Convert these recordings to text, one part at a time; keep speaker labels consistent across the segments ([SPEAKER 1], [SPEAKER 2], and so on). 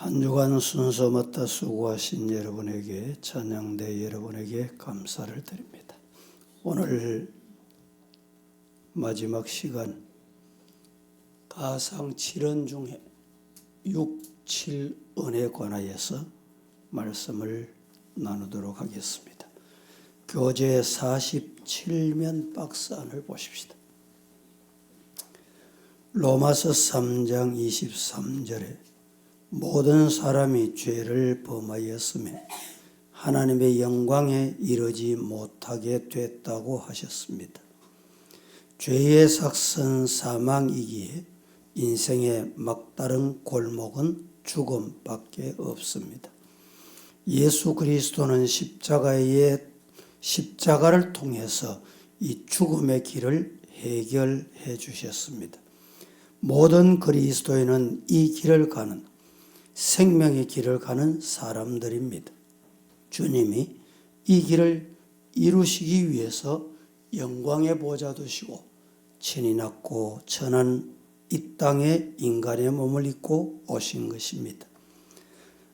[SPEAKER 1] 한 주간 순서 맡아 수고하신 여러분에게 찬양대 여러분에게 감사를 드립니다. 오늘 마지막 시간 가상 7원 중에 6, 7은에 관하여서 말씀을 나누도록 하겠습니다. 교재 47면 박스 안을 보십시다. 로마서 3장 23절에 모든 사람이 죄를 범하였음에 하나님의 영광에 이르지 못하게 됐다고 하셨습니다. 죄의 삭선 사망이기에 인생의 막다른 골목은 죽음밖에 없습니다. 예수 그리스도는 십자가의 십자가를 통해서 이 죽음의 길을 해결해 주셨습니다. 모든 그리스도인은 이 길을 가는 생명의 길을 가는 사람들입니다. 주님이 이 길을 이루시기 위해서 영광의 보좌 두시고 친히 낳고 천한 이 땅에 인간의 몸을 입고 오신 것입니다.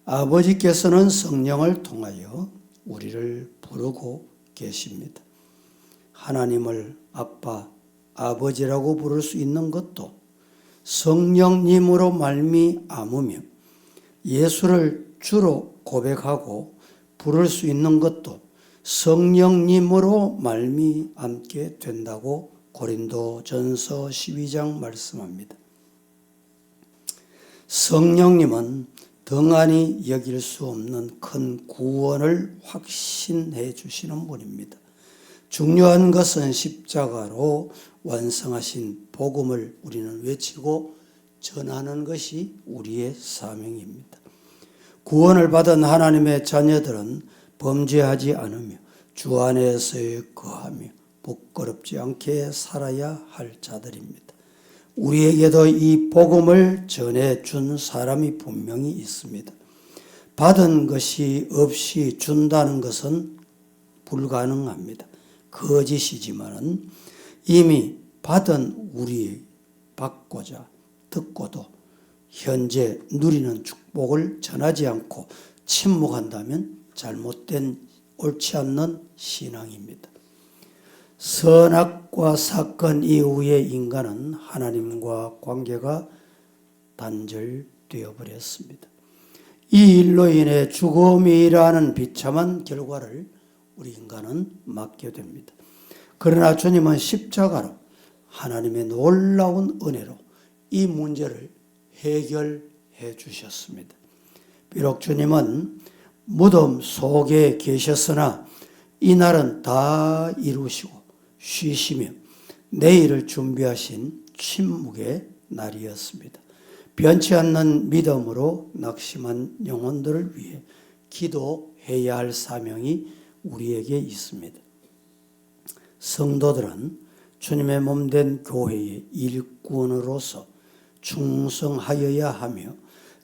[SPEAKER 1] 아버지께서는 성령을 통하여 우리를 부르고 계십니다. 하나님을 아빠, 아버지라고 부를 수 있는 것도 성령님으로 말미암으며 예수를 주로 고백하고 부를 수 있는 것도 성령님으로 말미암게 된다고 고린도 전서 12장 말씀합니다. 성령님은 등한히 여길 수 없는 큰 구원을 확신해 주시는 분입니다. 중요한 것은 십자가로 완성하신 복음을 우리는 외치고 전하는 것이 우리의 사명입니다. 구원을 받은 하나님의 자녀들은 범죄하지 않으며 주 안에서의 거하며 부끄럽지 않게 살아야 할 자들입니다. 우리에게도 이 복음을 전해 준 사람이 분명히 있습니다. 받은 것이 없이 준다는 것은 불가능합니다. 거짓이지만은 이미 받은 우리 받고자 듣고도 현재 누리는 축복을 전하지 않고 침묵한다면 잘못된 옳지 않는 신앙입니다. 선악과 사건 이후에 인간은 하나님과 관계가 단절되어 버렸습니다. 이 일로 인해 죽음이라는 비참한 결과를 우리 인간은 맞게 됩니다. 그러나 주님은 십자가로 하나님의 놀라운 은혜로 이 문제를 해결해 주셨습니다. 비록 주님은 무덤 속에 계셨으나 이날은 다 이루시고 쉬시며 내일을 준비하신 침묵의 날이었습니다. 변치 않는 믿음으로 낙심한 영혼들을 위해 기도해야 할 사명이 우리에게 있습니다. 성도들은 주님의 몸 된 교회의 일꾼으로서 충성하여야 하며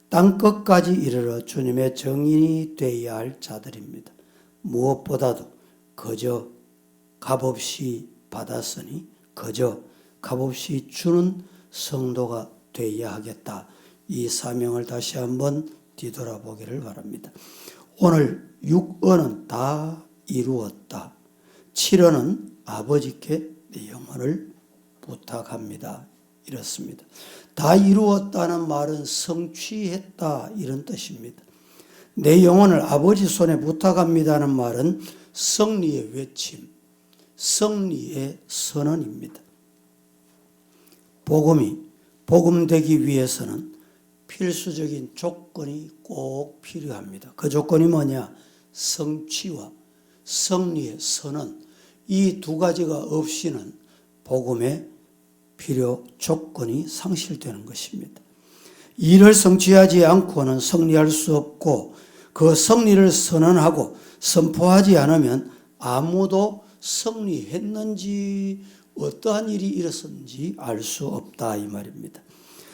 [SPEAKER 1] 땅 끝까지 이르러 주님의 정인이 되어야 할 자들입니다. 무엇보다도 그저 값없이 받았으니 그저 값없이 주는 성도가 되어야 하겠다. 이 사명을 다시 한번 뒤돌아보기를 바랍니다. 오늘 6언은 다 이루었다. 7언은 아버지께 내 영혼을 부탁합니다. 이렇습니다. 다 이루었다는 말은 성취했다 이런 뜻입니다. 내 영혼을 아버지 손에 부탁합니다는 말은 승리의 외침, 승리의 선언입니다. 복음이 복음되기 위해서는 필수적인 조건이 꼭 필요합니다. 그 조건이 뭐냐? 성취와 승리의 선언. 이 두 가지가 없이는 복음의 필요 조건이 상실되는 것입니다. 일을 성취하지 않고는 승리할 수 없고 그 승리를 선언하고 선포하지 않으면 아무도 승리했는지 어떠한 일이 일어섰는지 알 수 없다 이 말입니다.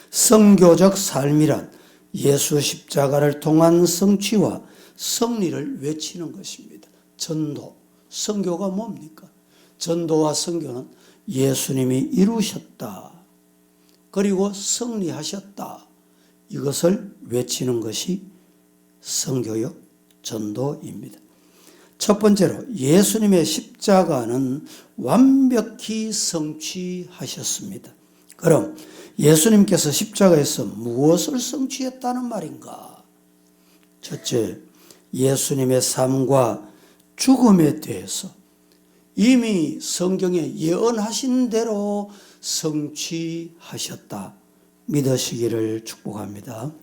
[SPEAKER 1] 성교적 삶이란 예수 십자가를 통한 성취와 승리를 외치는 것입니다. 전도, 성교가 뭡니까? 전도와 성교는 예수님이 이루셨다. 그리고 승리하셨다. 이것을 외치는 것이 성교육 전도입니다. 첫 번째로 예수님의 십자가는 완벽히 성취하셨습니다. 그럼 예수님께서 십자가에서 무엇을 성취했다는 말인가? 첫째, 예수님의 삶과 죽음에 대해서 이미 성경에 예언하신 대로 성취하셨다. 믿으시기를 축복합니다.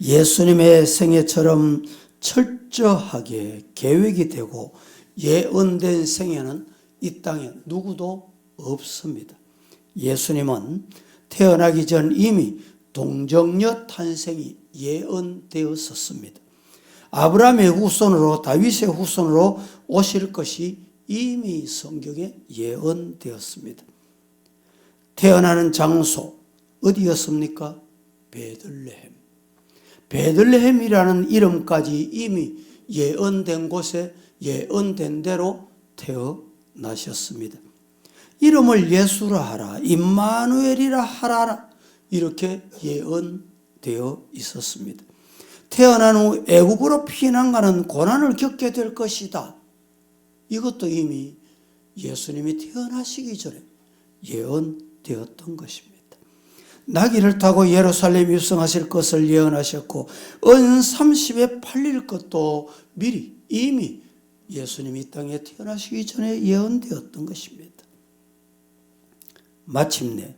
[SPEAKER 1] 예수님의 생애처럼 철저하게 계획이 되고 예언된 생애는 이 땅에 누구도 없습니다. 예수님은 태어나기 전 이미 동정녀 탄생이 예언되었었습니다. 아브라함의 후손으로 다윗의 후손으로 오실 것이 이미 성경에 예언되었습니다. 태어나는 장소 어디였습니까? 베들레헴. 베들레헴이라는 이름까지 이미 예언된 곳에 예언된 대로 태어나셨습니다. 이름을 예수라 하라, 임마누엘이라 하라 이렇게 예언되어 있었습니다. 태어난 후 애굽으로 피난 가는 고난을 겪게 될 것이다. 이것도 이미 예수님이 태어나시기 전에 예언되었던 것입니다. 나귀를 타고 예루살렘 입성하실 것을 예언하셨고 은 30에 팔릴 것도 미리 이미 예수님이 이 땅에 태어나시기 전에 예언되었던 것입니다. 마침내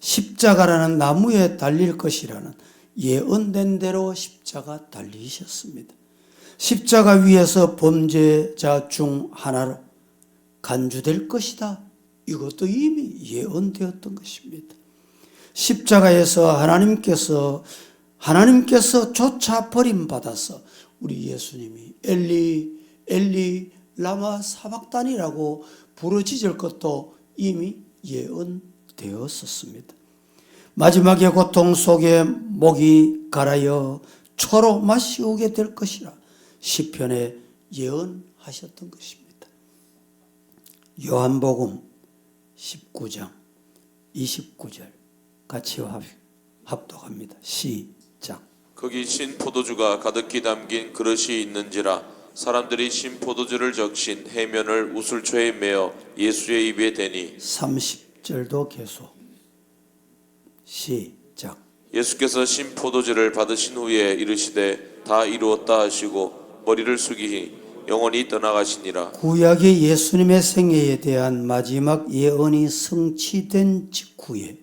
[SPEAKER 1] 십자가라는 나무에 달릴 것이라는 예언된 대로 십자가 달리셨습니다. 십자가 위에서 범죄자 중 하나로 간주될 것이다. 이것도 이미 예언되었던 것입니다. 십자가에서 하나님께서 하나님께서 조차 버림받아서 우리 예수님이 엘리 엘리 라마 사박단이라고 부르짖을 것도 이미 예언되었었습니다. 마지막의 고통 속에 목이 갈아여 초로 마시오게 될 것이라 시편에 예언하셨던 것입니다. 요한복음 19장 29절 같이 합독합니다. 시작.
[SPEAKER 2] 거기 신 포도주가 가득히 담긴 그릇이 있는지라 사람들이 신 포도주를 적신 해면을 우슬초에 메어 예수의 입에 대니
[SPEAKER 1] 30절도 계속 시작.
[SPEAKER 2] 예수께서 신 포도주를 받으신 후에 이르시되 다 이루었다 하시고 머리를 숙이니 영원히 떠나가시니라
[SPEAKER 1] 구약의 예수님의 생애에 대한 마지막 예언이 성취된 직후에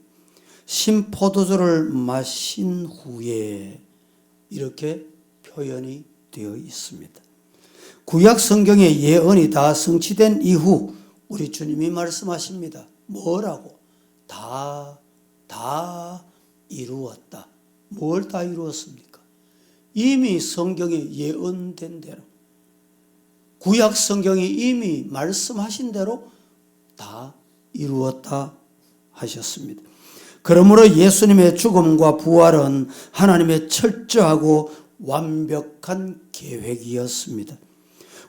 [SPEAKER 1] 신포도주를 마신 후에 이렇게 표현이 되어 있습니다. 구약 성경의 예언이 다 성취된 이후 우리 주님이 말씀하십니다. 뭐라고? 다, 다 이루었다. 뭘 다 이루었습니까? 이미 성경에 예언된 대로 구약 성경이 이미 말씀하신 대로 다 이루었다 하셨습니다. 그러므로 예수님의 죽음과 부활은 하나님의 철저하고 완벽한 계획이었습니다.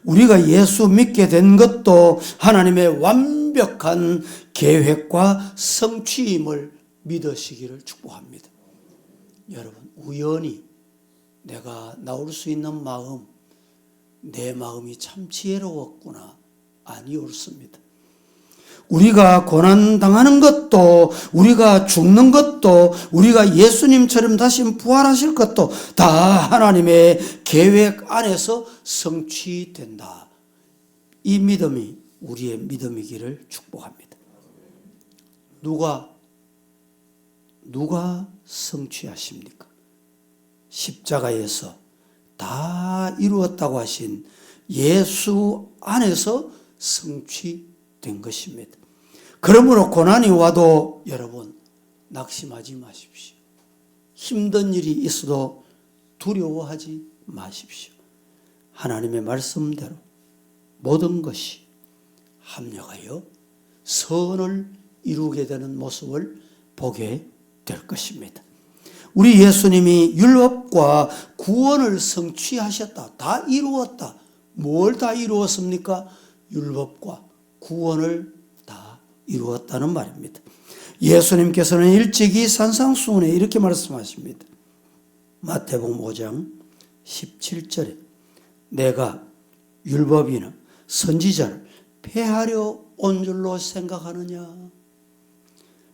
[SPEAKER 1] 우리가 예수 믿게 된 것도 하나님의 완벽한 계획과 성취임을 믿으시기를 축복합니다. 여러분, 우연히 내가 나올 수 있는 마음, 내 마음이 참 지혜로웠구나. 아니, 옳습니다. 우리가 고난당하는 것도, 우리가 죽는 것도, 우리가 예수님처럼 다시 부활하실 것도 다 하나님의 계획 안에서 성취된다. 이 믿음이 우리의 믿음이기를 축복합니다. 누가, 누가 성취하십니까? 십자가에서 다 이루었다고 하신 예수 안에서 성취된 것입니다. 그러므로 고난이 와도 여러분 낙심하지 마십시오. 힘든 일이 있어도 두려워하지 마십시오. 하나님의 말씀대로 모든 것이 합력하여 선을 이루게 되는 모습을 보게 될 것입니다. 우리 예수님이 율법과 구원을 성취하셨다. 다 이루었다. 뭘 다 이루었습니까? 율법과 구원을 다 이루었다는 말입니다. 예수님께서는 일찍이 산상수훈에 이렇게 말씀하십니다. 마태복음 5장 17절에 내가 율법이나 선지자를 폐하려 온 줄로 생각하느냐?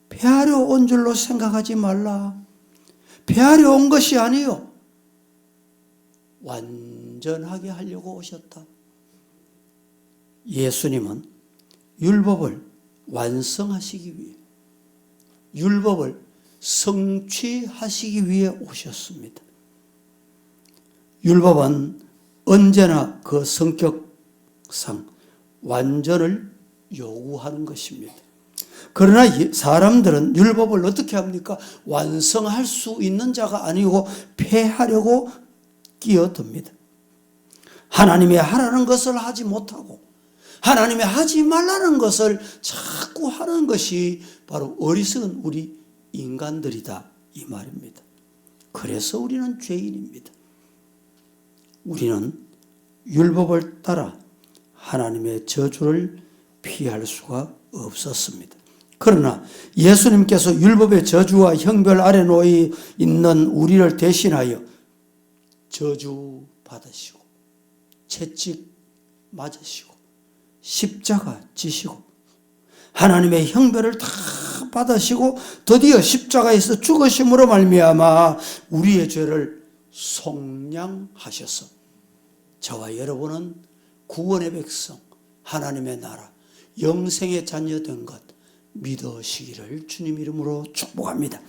[SPEAKER 1] 폐하려 온 줄로 생각하지 말라. 폐하려 온 것이 아니요. 완전하게 하려고 오셨다. 예수님은 율법을 완성하시기 위해 율법을 성취하시기 위해 오셨습니다. 율법은 언제나 그 성격상 완전을 요구하는 것입니다. 그러나 이 사람들은 율법을 어떻게 합니까? 완성할 수 있는 자가 아니고 폐하려고 끼어듭니다. 하나님의 하라는 것을 하지 못하고 하나님의 하지 말라는 것을 자꾸 하는 것이 바로 어리석은 우리 인간들이다 이 말입니다. 그래서 우리는 죄인입니다. 우리는 율법을 따라 하나님의 저주를 피할 수가 없었습니다. 그러나 예수님께서 율법의 저주와 형벌 아래 놓여 있는 우리를 대신하여 저주 받으시고 채찍 맞으시고 십자가 지시고 하나님의 형벌을 다 받으시고 드디어 십자가에서 죽으심으로 말미암아 우리의 죄를 속량하셔서 저와 여러분은 구원의 백성, 하나님의 나라, 영생의 자녀된 것 믿으시기를 주님 이름으로 축복합니다.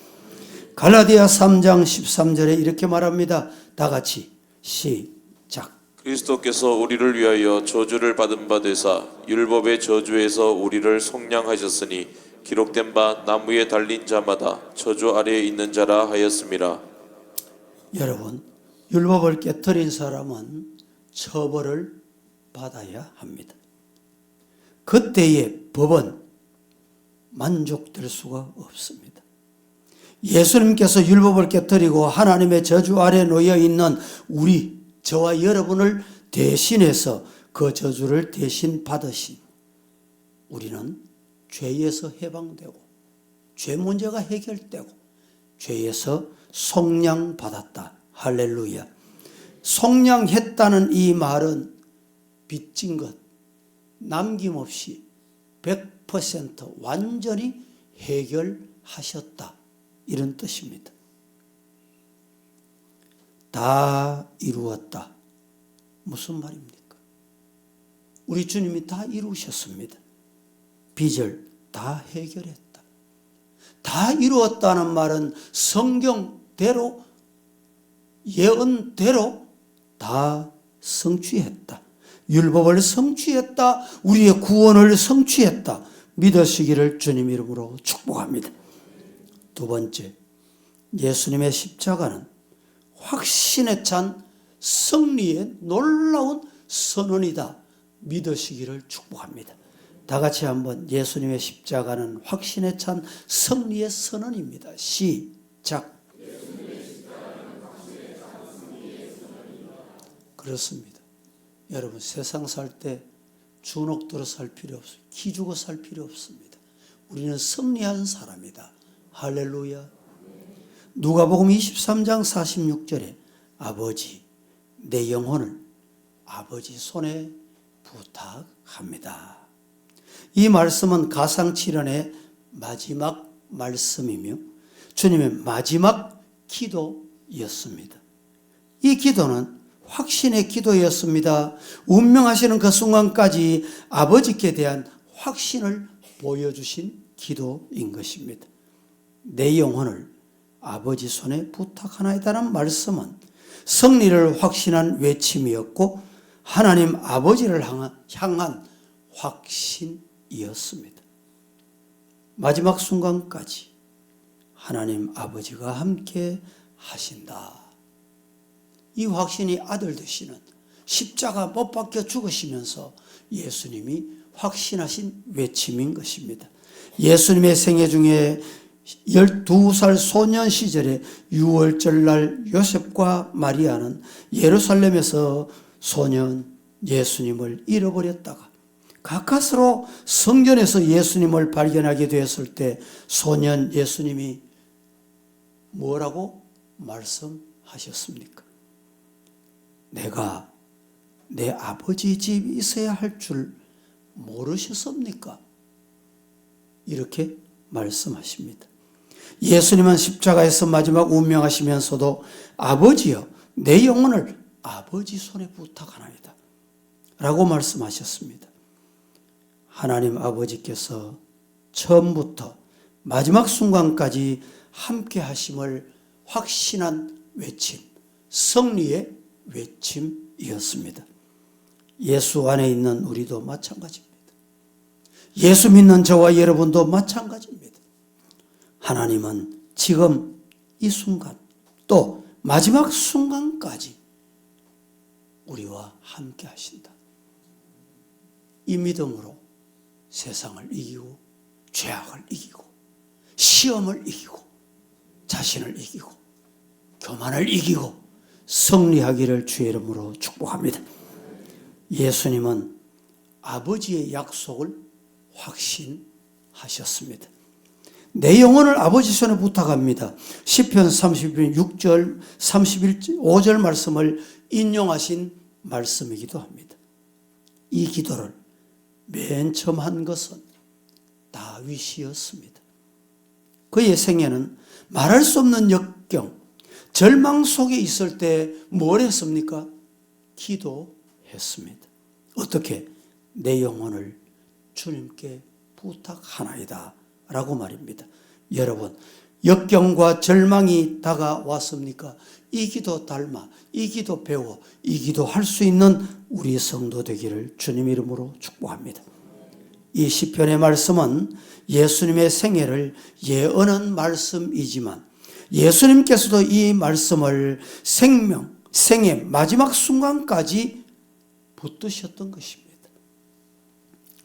[SPEAKER 1] 갈라디아 3장 13절에 이렇게 말합니다. 다 같이 시작.
[SPEAKER 2] 그리스도께서 우리를 위하여 저주를 받은 바 되사 율법의 저주에서 우리를 속량하셨으니 기록된 바 나무에 달린 자마다 저주 아래에 있는 자라 하였음이라
[SPEAKER 1] 여러분, 율법을 깨뜨린 사람은 처벌을 받아야 합니다. 그때의 법은 만족될 수가 없습니다. 예수님께서 율법을 깨뜨리고 하나님의 저주 아래 놓여 있는 우리, 저와 여러분을 대신해서 그 저주를 대신 받으신 우리는 죄에서 해방되고 죄 문제가 해결되고 죄에서 속량 받았다. 할렐루야. 속량했다는 이 말은 빚진 것 남김없이 100% 완전히 해결하셨다. 이런 뜻입니다. 다 이루었다. 무슨 말입니까? 우리 주님이 다 이루셨습니다. 빚을 다 해결했다. 다 이루었다는 말은 성경대로 예언대로 다 성취했다. 율법을 성취했다. 우리의 구원을 성취했다. 믿으시기를 주님 이름으로 축복합니다. 두 번째, 예수님의 십자가는 확신에 찬 승리의 놀라운 선언이다. 믿으시기를 축복합니다. 다 같이 한번 예수님의 십자가는 확신에 찬 승리의 선언입니다. 시작. 그렇습니다. 여러분 세상 살 때 주눅들어 살 필요 없어요. 기죽어 살 필요 없습니다. 우리는 승리한 사람이다. 할렐루야. 누가복음 23장 46절에 아버지 내 영혼을 아버지 손에 부탁합니다. 이 말씀은 가상칠언의 마지막 말씀이며 주님의 마지막 기도였습니다. 이 기도는 확신의 기도였습니다. 운명하시는 그 순간까지 아버지께 대한 확신을 보여주신 기도인 것입니다. 내 영혼을 아버지 손에 부탁하나이다는 말씀은 승리를 확신한 외침이었고 하나님 아버지를 향한 확신이었습니다. 마지막 순간까지 하나님 아버지가 함께 하신다. 이 확신이 아들 되시는 십자가 못 박혀 죽으시면서 예수님이 확신하신 외침인 것입니다. 예수님의 생애 중에 12살 소년 시절에 6월절 날 요셉과 마리아는 예루살렘에서 소년 예수님을 잃어버렸다가 가까스로 성전에서 예수님을 발견하게 되었을 때 소년 예수님이 뭐라고 말씀하셨습니까? 내가 내 아버지 집에 있어야 할 줄 모르셨습니까? 이렇게 말씀하십니다. 예수님은 십자가에서 마지막 운명하시면서도 아버지여 내 영혼을 아버지 손에 부탁하나이다. 라고 말씀하셨습니다. 하나님 아버지께서 처음부터 마지막 순간까지 함께 하심을 확신한 외침, 승리의 외침이었습니다. 예수 안에 있는 우리도 마찬가지입니다. 예수 믿는 저와 여러분도 마찬가지입니다. 하나님은 지금 이 순간 또 마지막 순간까지 우리와 함께 하신다. 이 믿음으로 세상을 이기고 죄악을 이기고 시험을 이기고 자신을 이기고 교만을 이기고 승리하기를 주의 이름으로 축복합니다. 예수님은 아버지의 약속을 확신하셨습니다. 내 영혼을 아버지 손에 부탁합니다. 시편 30편 6절, 31, 5절 말씀을 인용하신 말씀이기도 합니다. 이 기도를 맨 처음 한 것은 다윗이었습니다. 그의 생애는 말할 수 없는 역경, 절망 속에 있을 때 뭘 했습니까? 기도했습니다. 어떻게? 내 영혼을 주님께 부탁하나이다. 라고 말입니다. 여러분, 역경과 절망이 다가왔습니까? 이 기도 닮아, 이 기도 배워, 이 기도 할 수 있는 우리 성도 되기를 주님 이름으로 축복합니다. 이 시편의 말씀은 예수님의 생애를 예언한 말씀이지만 예수님께서도 이 말씀을 생명, 생의 마지막 순간까지 붙드셨던 것입니다.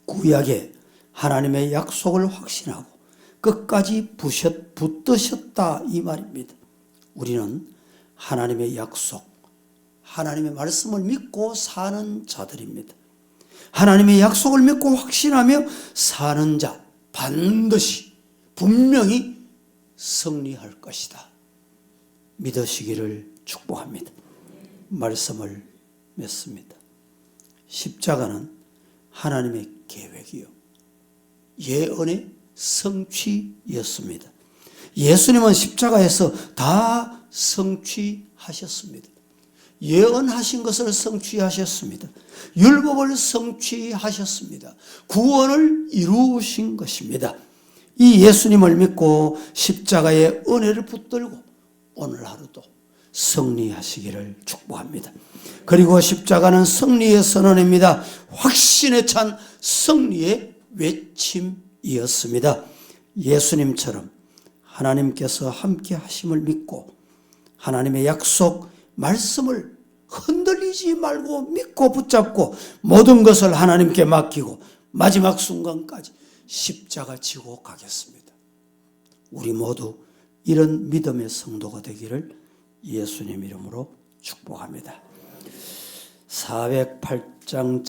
[SPEAKER 1] 구약에 하나님의 약속을 확신하고 끝까지 부셨, 붙드셨다 이 말입니다. 우리는 하나님의 약속, 하나님의 말씀을 믿고 사는 자들입니다. 하나님의 약속을 믿고 확신하며 사는 자 반드시 분명히 승리할 것이다. 믿으시기를 축복합니다. 말씀을 맺습니다. 십자가는 하나님의 계획이요. 예언의 성취였습니다. 예수님은 십자가에서 다 성취하셨습니다. 예언하신 것을 성취하셨습니다. 율법을 성취하셨습니다. 구원을 이루신 것입니다. 이 예수님을 믿고 십자가의 은혜를 붙들고 오늘 하루도 승리하시기를 축복합니다. 그리고 십자가는 승리의 선언입니다. 확신에 찬 승리의 외침이었습니다. 예수님처럼 하나님께서 함께 하심을 믿고 하나님의 약속, 말씀을 흔들리지 말고 믿고 붙잡고 모든 것을 하나님께 맡기고 마지막 순간까지 십자가 지고 가겠습니다. 우리 모두 이런 믿음의 성도가 되기를 예수님 이름으로 축복합니다. 408장